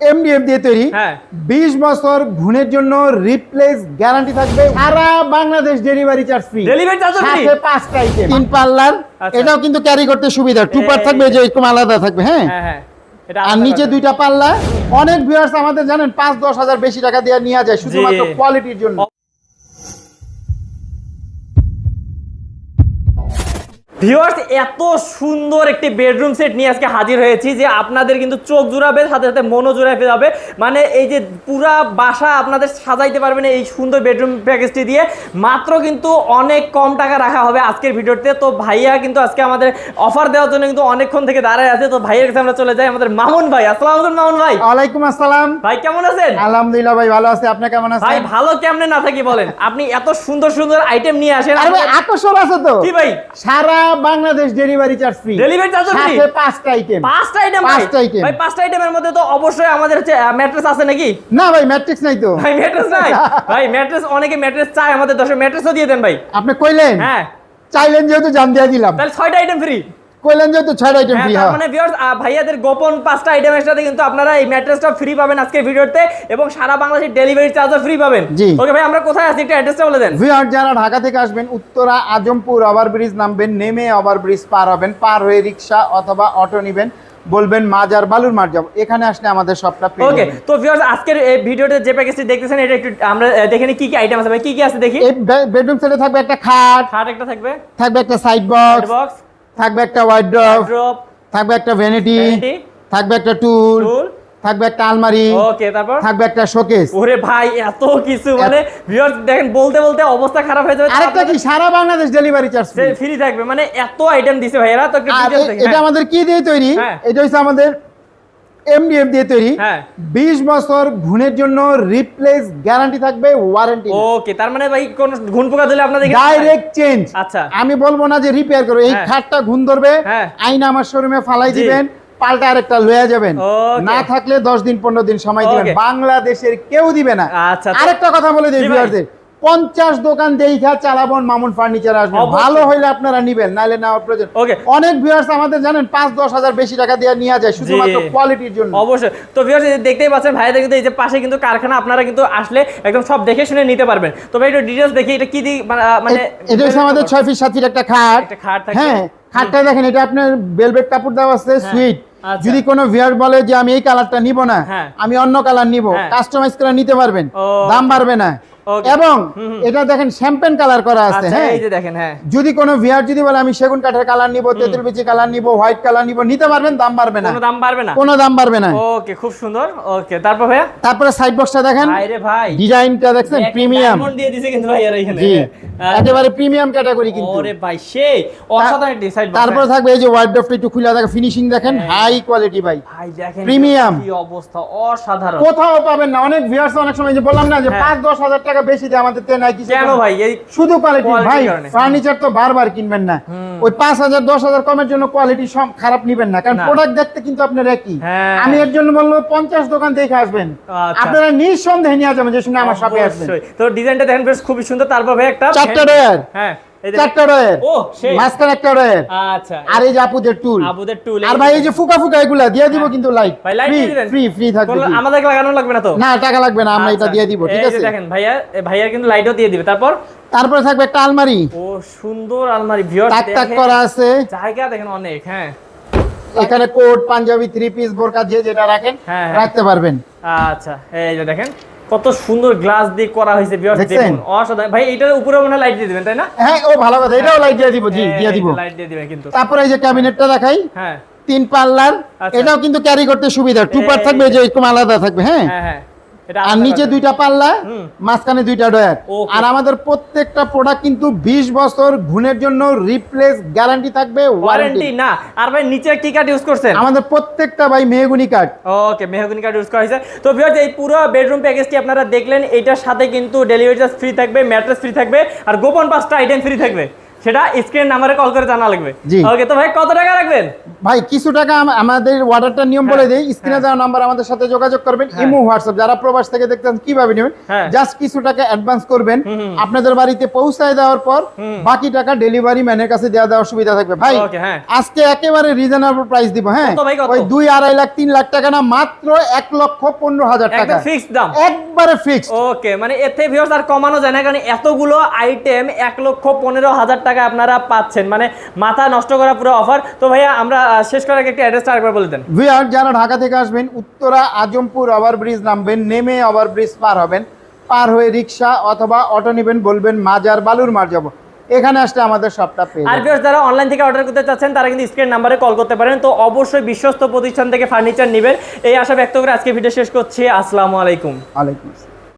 MDF দিয়ে তৈরি। হ্যাঁ। বিশ বছর ঘুণের জন্য রিপ্লেস গ্যারান্টি থাকবে। সারা Bangladesh delivery charge free delivery charge সাথে পাঁচটা আইটেম তিন পাল্লার। এটাও কিন্তু ক্যারি করতে সুবিধা। টু পার এই- থাকবে যে এরকম আলাদা থাকবে হ্যাঁ? হ্যাঁ হ্যাঁ। আর নিচে দুইটা পাল্লা অনেক ভিউয়ার্স আমাদের জানেন পাঁচ দশ হাজার বেশি টাকা দিয়ে নিয়ে যায় শুধুমাত্র কোয়ালিটির জন্য। ভিউয়ার্স এত সুন্দর একটি বেডরুম সেট নিয়ে আজকে হাজির হয়েছি যে আপনাদের কিন্তু চোখ জুড়াবে সাথে সাথে মনও জুড়াবে যাবে। মানে এই যে পুরা বাসা আপনাদের সাজাইতে পারবেন এই সুন্দর বেডরুম প্যাকেজটি দিয়ে। মাত্র কিন্তু অনেক কম টাকা রাখা হবে আজকের ভিডিওতে। তো ভাইয়া কিন্তু আজকে আমাদের অফার দেওয়ার জন্য কিন্তু অনেকক্ষণ থেকে দাঁড়ায় আছে। তো ভাইয়ের কাছে আমরা চলে যাই আমাদের মামুন ভাই। আসসালাম আলাইকুম মামুন ভাই। ওয়ালাইকুম আসসালাম। ভাই কেমন আছেন? আলহামদুলিল্লাহ ভাই ভালো আছে। আপনি কেমন আছেন? ভাই ভালো কেমনে না থাকি বলেন। আপনি এত সুন্দর সুন্দর আইটেম নিয়ে আসেন। আরে আকর্ষণ আছে তো। কি ভাই? সারা Bangladesh delivery charge free delivery charge free সাথে পাঁচটা আইটেম পাঁচটা আইটেম পাঁচটা আইটেম ভাই পাঁচটা আইটেমের মধ্যে তো অবশ্যই আমাদের হচ্ছে ম্যাট্রেস আছে নাকি? না ভাই ম্যাট্রেস নাই তো। ভাই ম্যাট্রেস নাই? ভাই ম্যাট্রেস অনেকে ম্যাট্রেস চায় আমাদের দশে। ম্যাট্রেসও দিয়ে দেন ভাই। আপনি কইলেন? হ্যাঁ। চাইলেন যেহেতু জান দিয়ে দিলাম। তাহলে ছয়টা আইটেম ফ্রি কইলেন যেহেতু ছয়টা আইটেম ফ্রি হ্যাঁ। মানে ভিউয়ার্স ভাইয়াদের গোপন পাঁচটা আইটেমের সাথে কিন্তু আপনারা এই ম্যাট্রেসটা ফ্রি পাবেন আজকের ভিডিওতে এবং সারা বাংলাদেশের ডেলিভারি চার্জও ফ্রি পাবেন। ওকে ভাই আমরা কোথায় আছি? একটু অ্যাড্রেসটা বলে দেন। ভিউয়ার যারা ঢাকা থেকে আসবেন উত্তরা আজমপুর ওভারব্রিজ নামবেন নেমে ওভারব্রিজ পার হবেন পার হয়ে রিক্সা অথবা অটো নেবেন বলবেন মাজার বালুর মার যাব। এখানে আসলে আমাদের সবটা পেয়ে ওকে তো ভিউয়ার্স আজকের এই ভিডিওতে যে প্যাকেজটি দেখতেছেন এটা একটু আমরা আহ, দেখে নিই কি কি আইটেম আছে ভাই? কি কি আছে দেখি? এই বেডরুম সেটে থাকবে একটা খাট খাট একটা থাকবে। থাকবে একটা সাইড বক্স বক্স থাকবে একটা ওয়াইড ড্রপ থাকবে একটা ভ্যানিটি থাকবে একটা টুল থাকবে একটা আলমারি ওকে তারপর? থাকবে একটা শোকেস ওরে ভাই এত কিছু মানে ভিউয়ার্স দেখেন বলতে বলতে অবস্থা খারাপ হয়ে যাবে। আরেকটা কি সারা বাংলাদেশ ডেলিভারি চার্জ ফ্রি থাকবে মানে এত আইটেম দিছে ভাইরা তো এটা হ্যাঁ। আমাদের কি দিয়ে তৈরি? হ্যাঁ। এটা হচ্ছে আমাদের এমডিএফ দিয়ে তৈরি। হ্যাঁ। বিশ বছর ঘুণের জন্য রিপ্লেস গ্যারান্টি থাকবে ওয়ারেন্টি ওকে তার মানে ভাই কোন ঘুন পোকা দিলে আপনাদের ডাইরেক্ট চেঞ্জ আচ্ছা। আমি বলব না যে রিপেয়ার করো এই হ্যাঁ। খাটটা ঘুণ ধরবে হ্যাঁ। আইনা আমার শোরুমে ফালাই দিবেন পাল্টা আরেকটা লয়ে যাবেন. না থাকলে দশ দিন পনেরো দিন সময় দিবেন। বাংলাদেশের কেউ দিবে না। আচ্ছা, আরেকটা কথা বলে দিই ভিউয়ারদের পঞ্চাশ দোকান দেখা চালাবন মামুন ফার্নিচার আসবে। ভালো হইলে আপনারা নিবেন নাহলে নেওয়ার প্রয়োজন। অনেক ভিউয়ার্স আমাদের জানেন পাঁচ দশ হাজার বেশি টাকা দিয়ে নিয়ে যায় শুধুমাত্র কোয়ালিটির জন্য। অবশ্যই। তো ভিউয়ার্স দেখতেই পাচ্ছেন ভাইদের কিন্তু এই যে পাশে কিন্তু কারখানা আপনারা কিন্তু আসলে একদম সব দেখে শুনে নিতে পারবেন। তো ভাই একটু ডিটেইলস দেখি এটা কি মানে এটা হচ্ছে আমাদের ছয় ফিট সাত ফিট একটা খাট। একটা খাট থাকবে। হ্যাঁ খাটটা দেখেন এটা আপনার বেলভেট কাপড় দেওয়া আছে সুইট আচ্ছা। যদি কোনো ভিয়ার বলে যে আমি এই কালারটা নিব না হ্যাঁ। আমি অন্য কালার নিব হ্যাঁ। কাস্টমাইজ করে নিতে পারবেন। দাম বাড়বে না. এবং। এটা দেখেন শ্যাম্পেন কালার করা আছে আচ্ছা হ্যাঁ। এই যে দেখেন হ্যাঁ। যদি কোনো ভিয়ার যদি বলে আমি সেগুন কাঠের কালার নিব তেঁতুল বিচি কালার নিব হোয়াইট কালার নিব নিতে পারবেন দাম বাড়বে না। কোনো দাম বাড়বে না? কোনো দাম বাড়বে না। ওকে খুব সুন্দর। ওকে তারপর ভাইয়া? তারপরে সাইড বক্সটা দেখেন। ভাই রে ভাই। ডিজাইনটা দেখছেন প্রিমিয়াম ডায়মন্ড দিয়ে দিছে কিন্তু ভাই আর এখানে। জি। হ্যাঁ। একেবারে প্রিমিয়াম ক্যাটাগরি কিন্তু। ওরে ভাই সেই অসাধারণ একটি সাইড তারপরে থাকবে এই যে ওয়ার্ডরোবটা একটু খুলে দেখেন ফিনিশিং দেখেন হাই কোয়ালিটি ভাই। ভাই দেখেন Premium। কি অবস্থা অসাধারণ। কোথাও পাবেন না অনেক ভিউয়ার্স অনেক সময় যে বললাম না যে হ্যাঁ। পাঁচ দশ হাজার টাকা বেশি দিয়ে আমাদের তে নাই কিছু কেন ভাই? এই শুধু কোয়ালিটি ভাই ফার্নিচার তো বারবার কিনবেন না। ওই পাঁচ হাজার দশ হাজার কমের জন্য কোয়ালিটি সব খারাপ নেবেন না। কারণ প্রোডাক্ট দেখতে কিন্তু আপনারা একই। হ্যাঁ। আমি এর জন্য বলব পঞ্চাশ দোকান দেখে আসবেন। আচ্ছা। আপনারা নিঃসন্দেহে নিয়ে যাবেন যে শুনে আমার শপে আসবেন তো ডিজাইনটা দেখেন বেশ খুব সুন্দর। তারপর ভাই একটা চারটা ডয়ার হ্যাঁ। চারটা মাঝখানে একটা আচ্ছা। আর এই যে আপুদের টুল। আবুদের টুল আর ভাই এই যে ফুকা ফুকা এগুলা দিয়ে দিব কিন্তু লাইট ভাই লাইট ফ্রি ফ্রি ফ্রি থাকবে আমাদের লাগানো লাগবে না তো? না টাকা লাগবে না আমরা এটা আচ্ছা। দিয়ে দিব ঠিক আছে? দেখেন ভাইয়া ভাইয়া কিন্তু লাইটও দিয়ে দিবে। তারপর? তারপরে থাকবে একটা আলমারি। ও সুন্দর আলমারি ভিউয়ার টাক টাক করা আছে। জায়গা দেখেন অনেক হ্যাঁ। এখানে কোট পাঞ্জাবি থ্রি পিস বোরকা যে যেটা রাখেন হ্যাঁ, হ্যাঁ। রাখতে পারবেন। আচ্ছা এই যে দেখেন। কত সুন্দর গ্লাস দিয়ে করা হয়েছে বিয়ার দেখুন অসাধারণ। ভাই এটার উপরে মনে লাইট দিয়ে দিবেন তাই না? হ্যাঁ ও ভালো কথা এটাও লাইট দিয়ে দিব জি দিয়ে দিব। লাইট দিয়ে দিবেন কিন্তু। তারপরে এই যে ক্যাবিনেটটা দেখাই হ্যাঁ। তিন পাল্লার আচ্ছা। এটাও কিন্তু ক্যারি করতে সুবিধা টু পার থাকবে যে এরকম আলাদা থাকবে হ্যাঁ। হ্যাঁ হ্যাঁ। আর নিচে দুইটা পাল্লা। মাঝখানে দুইটা ডয়ার আর আমাদের প্রত্যেকটা প্রোডাক্ট কিন্তু 20 বছর ঘুণের জন্য রিপ্লেস গ্যারান্টি থাকবে ওয়ারেন্টি না। আর ভাই নিচে কি কার্ড ইউজ করছেন? আমাদের প্রত্যেকটা ভাই মেহগুনি কাঠ ওকে মেহগনি কার্ড ইউজ করা হয়েছে। তো ভিউয়ার্স এই পুরো বেডরুম প্যাকেজটি আপনারা দেখলেন এটার সাথে কিন্তু ডেলিভারি চার্জ ফ্রি থাকবে ম্যাট্রেস ফ্রি থাকবে আর গোপন পাঁচটা আইটেম ফ্রি থাকবে। সেটা স্ক্রিন নাম্বারে কল করে জানা লাগবে। ওকে তো ভাই কত টাকা রাখবেন? ভাই কিছু টাকা আমাদের নিয়ম বলে হ্যাঁ, দেই। স্ক্রিনে দেওয়া নাম্বার আমাদের সাথে যোগাযোগ করবেন। হ্যাঁ। ইমো হোয়াটসঅ্যাপ যারা প্রবাস থেকে দেখতেন কীভাবে নেবেন? হ্যাঁ। জাস্ট কিছু টাকা অ্যাডভান্স করবেন। আপনাদের বাড়িতে পৌঁছায় দেওয়ার পর বাকি টাকা ডেলিভারি ম্যানের কাছে দেওয়া দেওয়ার সুবিধা থাকবে। ভাই হ্যাঁ। আজকে একেবারে রিজনেবল প্রাইস দিব হ্যাঁ? ওই দুই আড়াই লাখ তিন লাখ টাকা না মাত্র এক লক্ষ পনেরো হাজার টাকা। ফিক্সড দাম। একবারে ফিক্সড ওকে মানে এতে ভিউয়ার্স আর কমানো যায় না কারণ এতগুলো আইটেম এক লক্ষ পনেরো হাজার টাকা আপনারা পাচ্ছেন। মানে মাথা নষ্ট করা পুরো অফার তো ভাইয়া আমরা শেষ করার আগে একটা অ্যাড্রেসটা আরেকবার বলে দেন। ভিআর যারা ঢাকা থেকে আসবেন উত্তরা আজমপুর ওভার ব্রিজ নামবেন নেমে ওভার ব্রিজ পার হবেন। পার হয়ে রিক্সা অথবা অটো নেবেন বলবেন মাজার বালুর মার যাব। এখানে আসলে আমাদের সবটা পেয়ে আর। ভিউয়ার্স যারা অনলাইন থেকে অর্ডার করতে চাচ্ছেন তারা কিন্তু স্ক্রিন নাম্বারে কল করতে পারেন। তো অবশ্যই বিশ্বস্ত প্রতিষ্ঠান থেকে ফার্নিচার নেবেন। এই আশা ব্যক্ত করে আজকে ভিডিও শেষ করছি। আসসালামু আলাইকুম। ওয়ালাইকুম আসসালাম।